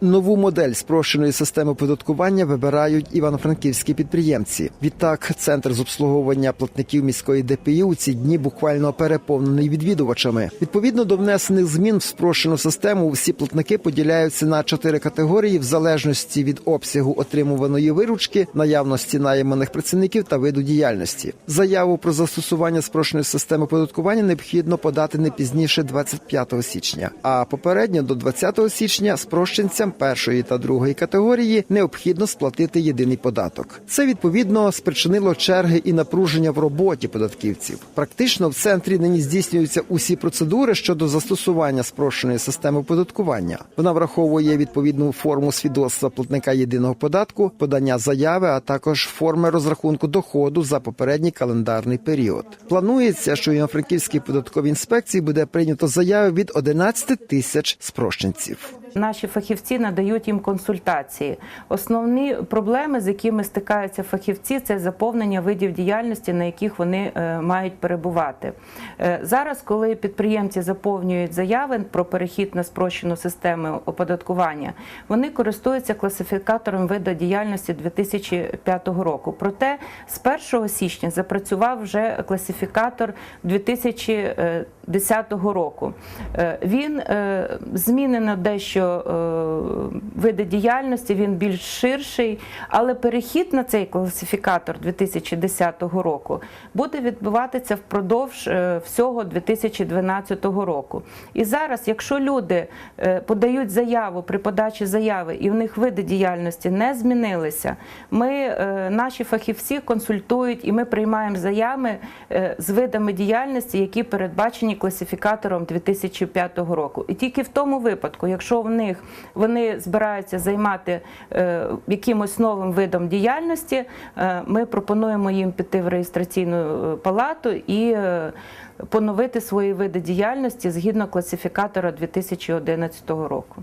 Нову модель спрощеної системи оподаткування вибирають івано-франківські підприємці. Відтак, центр з обслуговування платників міської ДПІ у ці дні буквально переповнений відвідувачами. Відповідно до внесених змін в спрощену систему, всі платники поділяються на чотири категорії в залежності від обсягу отримуваної виручки, наявності найманих працівників та виду діяльності. Заяву про застосування спрощеної системи оподаткування необхідно подати не пізніше 25 січня. А попередньо до 20 січня спрощенцям першої та другої категорії необхідно сплатити єдиний податок. Це відповідно спричинило черги і напруження в роботі податківців. Практично в центрі нині здійснюються усі процедури щодо застосування спрощеної системи оподаткування. Вона враховує відповідну форму свідоцтва платника єдиного податку, подання заяви, а також форми розрахунку доходу за попередній календарний період. Планується, що у франківській податковій інспекції буде прийнято заяви від 11 тисяч спрощенців. Наші фахівці надають їм консультації. Основні проблеми, з якими стикаються фахівці, це заповнення видів діяльності, на яких вони е, мають перебувати. Е, Зараз, коли підприємці заповнюють заяви про перехід на спрощену систему оподаткування, вони користуються класифікатором виду діяльності 2005 року. Проте з 1 січня запрацював вже класифікатор 2010 року. Е, Він е, змінено дещо е, види діяльності, він більш ширший, але перехід на цей класифікатор 2010 року буде відбуватися впродовж е, всього 2012 року. І зараз, якщо люди е, подають заяву при подачі заяви і в них види діяльності не змінилися, ми, наші фахівці консультують і ми приймаємо заяви з видами діяльності, які передбачені класифікатором 2005 року. І тільки в тому випадку, якщо в них вони збираються займати е, якимось новим видом діяльності, е, ми пропонуємо їм піти в реєстраційну е, палату і поновити свої види діяльності згідно класифікатора 2011 року.